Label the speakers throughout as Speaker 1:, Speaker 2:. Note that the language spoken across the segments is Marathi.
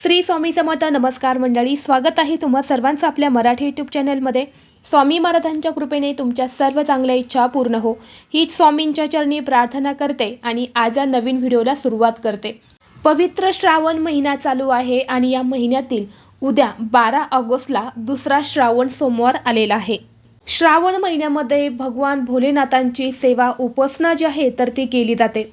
Speaker 1: श्री स्वामी समर्थ नमस्कार मंडळी स्वागत आहे तुम्हा सर्वांचं आपल्या मराठी यूट्यूब चॅनलमध्ये स्वामी महाराजांच्या कृपेने तुमच्या सर्व चांगल्या इच्छा पूर्ण हो. हीच स्वामींच्या चरणी प्रार्थना करते आणि आज या नवीन व्हिडिओला सुरुवात करते. पवित्र श्रावण महिना चालू आहे आणि या महिन्यातील उद्या बारा ऑगस्टला दुसरा श्रावण सोमवार आलेला आहे. श्रावण महिन्यामध्ये भगवान भोलेनाथांची सेवा उपासना जी आहे तर ती केली जाते.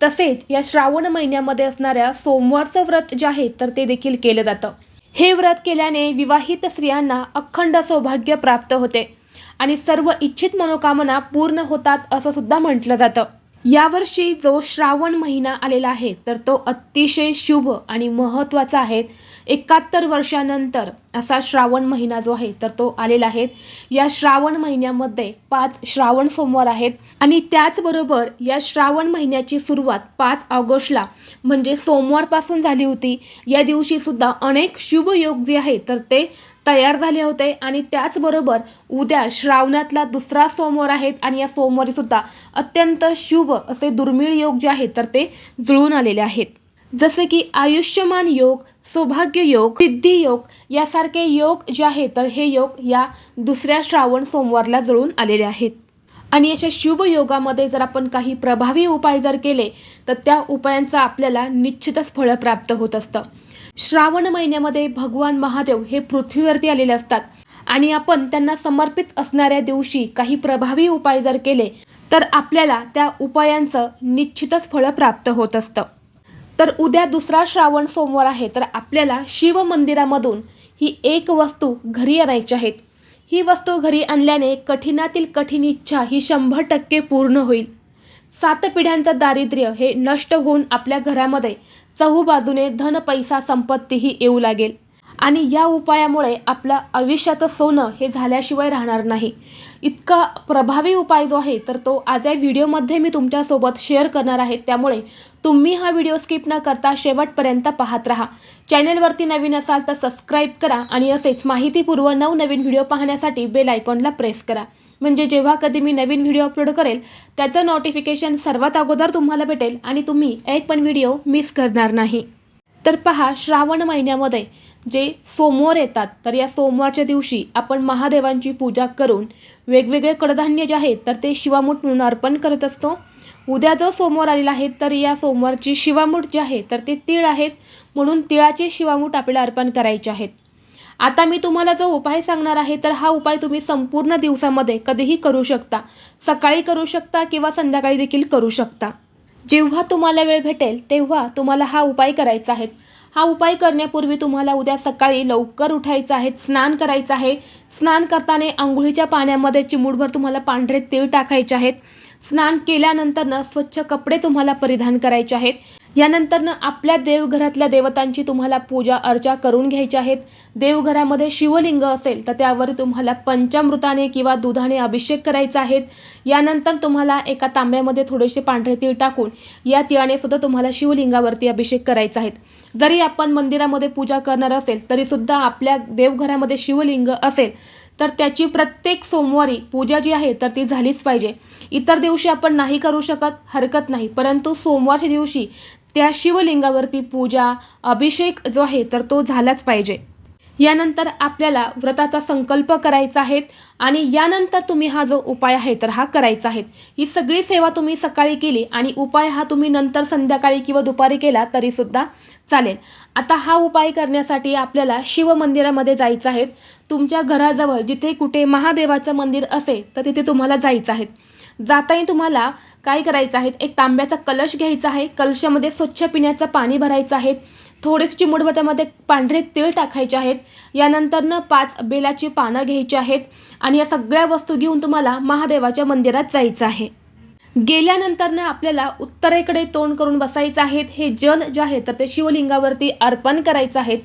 Speaker 1: तसेच या श्रावण महिन्यामध्ये असणाऱ्या सोमवारचं व्रत जे आहे तर ते देखील केलं जातं. हे व्रत केल्याने विवाहित स्त्रियांना अखंड सौभाग्य प्राप्त होते आणि सर्व इच्छित मनोकामना पूर्ण होतात असं सुद्धा म्हटलं जातं. यावर्षी जो श्रावण महिना आलेला आहे तर तो अतिशय शुभ आणि महत्त्वाचा आहे. एकाहत्तर वर्षानंतर असा श्रावण महिना जो आहे तर तो आलेला आहे. या श्रावण महिन्यामध्ये पाच श्रावण सोमवार आहेत आणि त्याचबरोबर या श्रावण महिन्याची सुरुवात पाच ऑगस्टला म्हणजे सोमवारपासून झाली होती. या दिवशी सुद्धा अनेक शुभ योग जे आहे तर ते तयार झाले होते आणि त्याचबरोबर उद्या श्रावणातला दुसरा सोमवार आहेत आणि या सोमवारीसुद्धा अत्यंत शुभ असे दुर्मिळ योग जे आहेत तर ते जुळून आलेले आहेत. जसे की आयुष्यमान योग सौभाग्य योग सिद्धी योग यासारखे योग जे आहेत तर हे योग या दुसऱ्या श्रावण सोमवारला जुळून आलेले आहेत. आणि अशा शुभ योगामध्ये जर आपण काही प्रभावी उपाय जर केले तर त्या उपायांचा आपल्याला निश्चितच फळं प्राप्त होत असतं. श्रावण महिन्यामध्ये भगवान महादेव हे पृथ्वीवरती आलेले असतात आणि आपण त्यांना समर्पित असणाऱ्या दिवशी काही प्रभावी उपाय जर केले तर आपल्याला त्या उपायांचं निश्चितच फळं प्राप्त होत असतं. तर उद्या दुसरा श्रावण सोमवार आहे तर आपल्याला शिव मंदिरामधून ही एक वस्तू घरी आणायची आहेत ही वस्तू घरी आणल्याने कठीणातील कठीण इच्छा ही शंभर टक्के पूर्ण होईल. सात पिढ्यांचं दारिद्र्य हे नष्ट होऊन आपल्या घरामध्ये चहूबाजूने धन पैसा संपत्तीही येऊ लागेल. आणि या उपायामुळे आपलं आयुष्याचं सोनं हे झाल्याशिवाय राहणार नाही. इतका प्रभावी उपाय जो आहे तर तो आज या व्हिडिओमध्ये मी तुमच्यासोबत शेअर करणार आहे. त्यामुळे तुम्ही हा व्हिडिओ स्किप न करता शेवटपर्यंत पाहत राहा. चॅनेलवरती नवीन असाल तर सबस्क्राईब करा आणि असेच माहितीपूर्व नवनवीन व्हिडिओ पाहण्यासाठी बेल आयकॉनला प्रेस करा. म्हणजे जेव्हा कधी मी नवीन व्हिडिओ अपलोड करेल त्याचं नोटिफिकेशन सर्वात अगोदर तुम्हाला भेटेल आणि तुम्ही एक पण व्हिडिओ मिस करणार नाही. तर पहा श्रावण महिन्यामध्ये जे सोमवार येतात तर या सोमवारच्या दिवशी आपण महादेवांची पूजा करून वेगवेगळे कडधान्य जे आहेत तर ते शिवामूठ म्हणून अर्पण करत असतो. उद्या जो सोमवार आलेला आहे तर या सोमवारची शिवामूठ जी आहे तर ते तीळ आहेत. म्हणून तिळाचे शिवामूठ आपल्याला अर्पण करायचे आहेत. आता मी तुम्हाला जो उपाय सांगणार आहे तर हा उपाय तुम्ही संपूर्ण दिवसामध्ये कधीही करू शकता. सकाळी करू शकता किंवा संध्याकाळी देखील करू शकता. जेव्हा तुम्हाला वेळ भेटेल तेव्हा तुम्हाला हा उपाय करायचा आहे. हा उपाय करण्यापूर्वी तुम्हाला उद्या सकाळी लवकर उठायचं आहे स्नान करायचं आहे. स्नान करताना आंघोळीच्या पाण्यामध्ये चिमूटभर तुम्हाला पांढरे तीळ टाकायचे आहेत. स्नान केल्यानंतरनं स्वच्छ कपडे तुम्हाला परिधान करायचे आहेत. यानंतरनं आपल्या देवघरातल्या देवतांची तुम्हाला पूजा अर्चा करून घ्यायची आहेत. देवघरामध्ये शिवलिंग असेल तर त्यावर तुम्हाला पंचामृताने किंवा दुधाने अभिषेक करायचा आहे. यानंतर तुम्हाला एका तांब्यामध्ये थोडेसे पांढरे तीळ टाकून या तिळाने सुद्धा तुम्हाला शिवलिंगावरती अभिषेक करायचा आहे. जरी आपण मंदिरामध्ये पूजा करणार असेल तरीसुद्धा आपल्या देवघरामध्ये शिवलिंग असेल तर त्याची प्रत्येक सोमवारी पूजा जी आहे तर ती झालीच पाहिजे. इतर दिवशी आपण नाही करू शकत हरकत नाही. परंतु सोमवारच्या दिवशी त्या शिवलिंगावरती पूजा अभिषेक जो आहे तर तो झालाच पाहिजे. यानंतर आपल्याला व्रताचा संकल्प करायचा आहे आणि यानंतर तुम्ही हा जो उपाय आहे तर हा करायचा आहे. ही सगळी सेवा तुम्ही सकाळी केली आणि उपाय हा तुम्ही नंतर संध्याकाळी किंवा दुपारी केला तरीसुद्धा चालेल. आता हा उपाय करण्यासाठी आपल्याला शिव मंदिरामध्ये जायचं आहे. तुमच्या घराजवळ जिथे कुठे महादेवाचं मंदिर असेल तर तिथे तुम्हाला जायचं आहे. जाताही तुम्हाला काय करायचं आहे? एक तांब्याचा कलश घ्यायचा आहे. कलशामध्ये स्वच्छ पिण्याचं पाणी भरायचं आहे. थोडेसे चिमूटभर त्यामध्ये पांढरे तीळ टाकायचे आहेत. यानंतरनं पाच बेलाची पानं घ्यायची आहेत. आणि या सगळ्या वस्तू घेऊन तुम्हाला महादेवाच्या मंदिरात जायचं आहे. गेल्यानंतरनं आपल्याला उत्तरेकडे तोंड करून बसायचं आहे. हे जल जे आहे तर ते शिवलिंगावरती अर्पण करायचं आहेत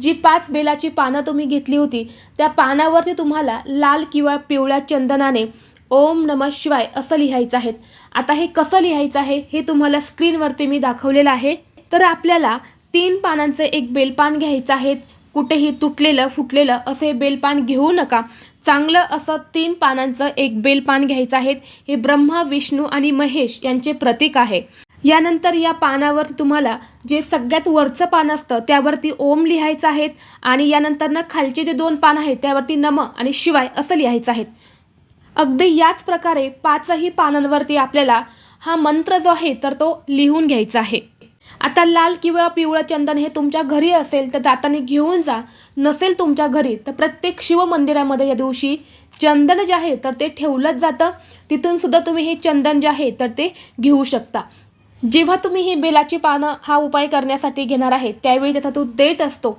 Speaker 1: जी पाच बेलाची पानं तुम्ही घेतली होती त्या पानावरती तुम्हाला लाल किंवा पिवळ्या चंदनाने ओम नम शिवाय असं लिहायचं आहे. आता हे कसं लिहायचं आहे हे तुम्हाला स्क्रीनवरती मी दाखवलेलं आहे. तर आपल्याला तीन पानांचं एक बेलपान घ्यायचं आहे. कुठेही तुटलेलं फुटलेलं असे बेलपान घेऊ नका. चांगलं असं तीन पानांचं एक बेलपान घ्यायचं आहे. हे ब्रह्मा विष्णू आणि महेश यांचे प्रतीक आहे. यानंतर या पानावर तुम्हाला जे सगळ्यात वरचं पान असतं त्यावरती ओम लिहायचं आहेत आणि यानंतर ना खालचे जे दोन पान आहेत त्यावरती नम आणि शिवाय असं लिहायचं आहेत अगदी याच प्रकारे पाचही पानांवरती आपल्याला हा मंत्र जो आहे तर तो लिहून घ्यायचा आहे. आता लाल किंवा पिवळं चंदन हे तुमच्या घरी असेल तर जाताना घेऊन जा. नसेल तुमच्या घरी तर प्रत्येक शिव मंदिरामध्ये या दिवशी चंदन जे आहे तर ते ठेवलंच जातं. तिथून सुद्धा तुम्ही हे चंदन जे आहे तर ते घेऊ शकता. जेव्हा तुम्ही ही बेलाची पानं हा उपाय करण्यासाठी घेणार आहे त्यावेळी त्याचा तो देठ असतो.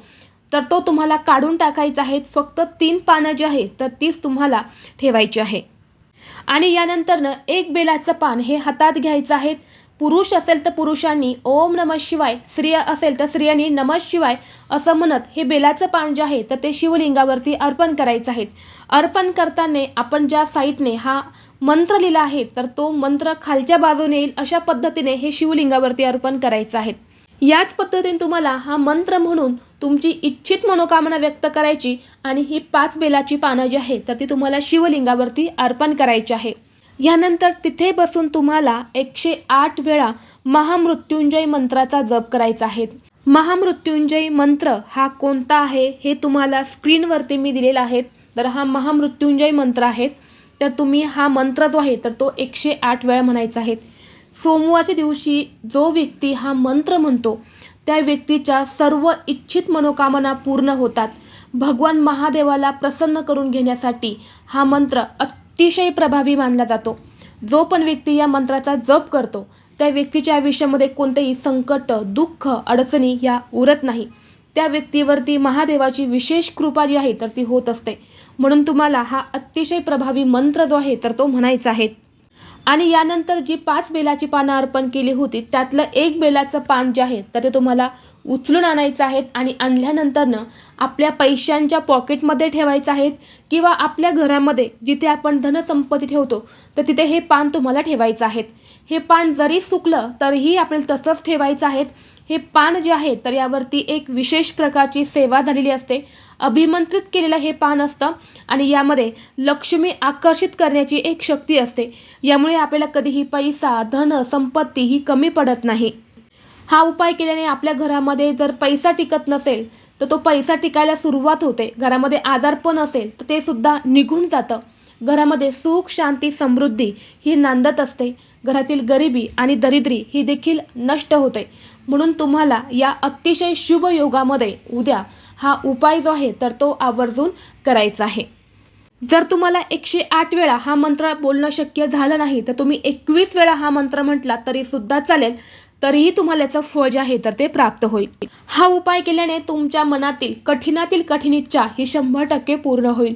Speaker 1: तर तो तुम्हाला काढून टाकायचा आहे. फक्त तीन पानं जी आहेत तर तीच तुम्हाला ठेवायची आहे. आणि यानंतरनं एक बेलाचं पान हे हातात घ्यायचं आहे. पुरुष असेल तर पुरुषांनी ओम नम शिवाय स्त्रिया असेल तर स्त्रियांनी नम शिवाय असं म्हणत हे बेलाचं पान जे आहे तर ते शिवलिंगावरती अर्पण करायचं आहे. अर्पण करताना आपण ज्या साईटने हा मंत्र लिहिला आहे तर तो मंत्र खालच्या बाजूने येईल अशा पद्धतीने हे शिवलिंगावरती अर्पण करायचं आहे. याच पद्धतीने तुम्हाला हा मंत्र म्हणून तुमची इच्छित मनोकामना व्यक्त करायची आणि ही पाच बेलाची पानं जी आहे तर ती तुम्हाला शिवलिंगावरती अर्पण करायची आहे. यानंतर तिथे बसून तुम्हाला एकशे आठ वेळा महामृत्युंजय मंत्राचा जप करायचा आहे. महामृत्युंजय मंत्र हा कोणता आहे हे तुम्हाला स्क्रीनवरती मी दिलेला आहे. तर हा महामृत्युंजय मंत्र आहे. तर तुम्ही हा मंत्र जो आहे तर तो एकशे आठ वेळा म्हणायचा आहे. सोमवारच्या दिवशी जो व्यक्ती हा मंत्र म्हणतो त्या व्यक्तीच्या सर्व इच्छित मनोकामना पूर्ण होतात. भगवान महादेवाला प्रसन्न करून घेण्यासाठी हा मंत्र अतिशय प्रभावी मानला जातो. जो पण व्यक्ती या मंत्राचा जप करतो त्या व्यक्तीच्या आयुष्यामध्ये कोणतेही संकट दुःख अडचणी या उरत नाही. त्या व्यक्तीवरती महादेवाची विशेष कृपा जी आहे तर ती होत असते. म्हणून तुम्हाला हा अतिशय प्रभावी मंत्र जो आहे तर तो म्हणायचा आहे. आणि यानंतर जी पाच बेलाची पानं अर्पण केली होती त्यातलं एक बेलाचं पान जे आहे तर ते तुम्हाला उचलून आणायचं आहेत आणि आणल्यानंतरनं आपल्या पैशांच्या पॉकेटमध्ये ठेवायचं आहेत किंवा आपल्या घरामध्ये जिथे आपण धनसंपत्ती ठेवतो तर तिथे हे पान तुम्हाला ठेवायचं आहेत. हे पान जरी सुकलं तरीही आपल्याला तसंच ठेवायचं आहेत. हे पान जे आहे तर यावरती एक विशेष प्रकारची सेवा झालेली असते. अभिमंत्रित केलेलं हे पान असतं आणि यामध्ये लक्ष्मी आकर्षित करण्याची एक शक्ती असते. यामुळे आपल्याला कधीही पैसा धन संपत्ती ही कमी पडत नाही. हा उपाय केल्याने आपल्या घरामध्ये जर पैसा टिकत नसेल तर तो पैसा टिकायला सुरुवात होते. घरामध्ये आजारपण असेल तर ते सुद्धा निघून जातं. घरामध्ये सुख शांती समृद्धी ही नांदत असते. घरातील गरिबी आणि दरिद्री ही देखील नष्ट होते. म्हणून तुम्हाला या अतिशय शुभ योगामध्ये उद्या हा उपाय जो आहे तर तो आवर्जून करायचा आहे. जर तुम्हाला एकशे आठ वेळा हा मंत्र बोलणं शक्य झालं नाही तर तुम्ही एकवीस वेळा हा मंत्र म्हटला तरी सुद्धा चालेल तरीही तुम्हाला याचं फळ जे आहे तर ते प्राप्त होईल. हा उपाय केल्याने तुमच्या मनातील कठीणातील कठीण इच्छा ही शंभर टक्के पूर्ण होईल.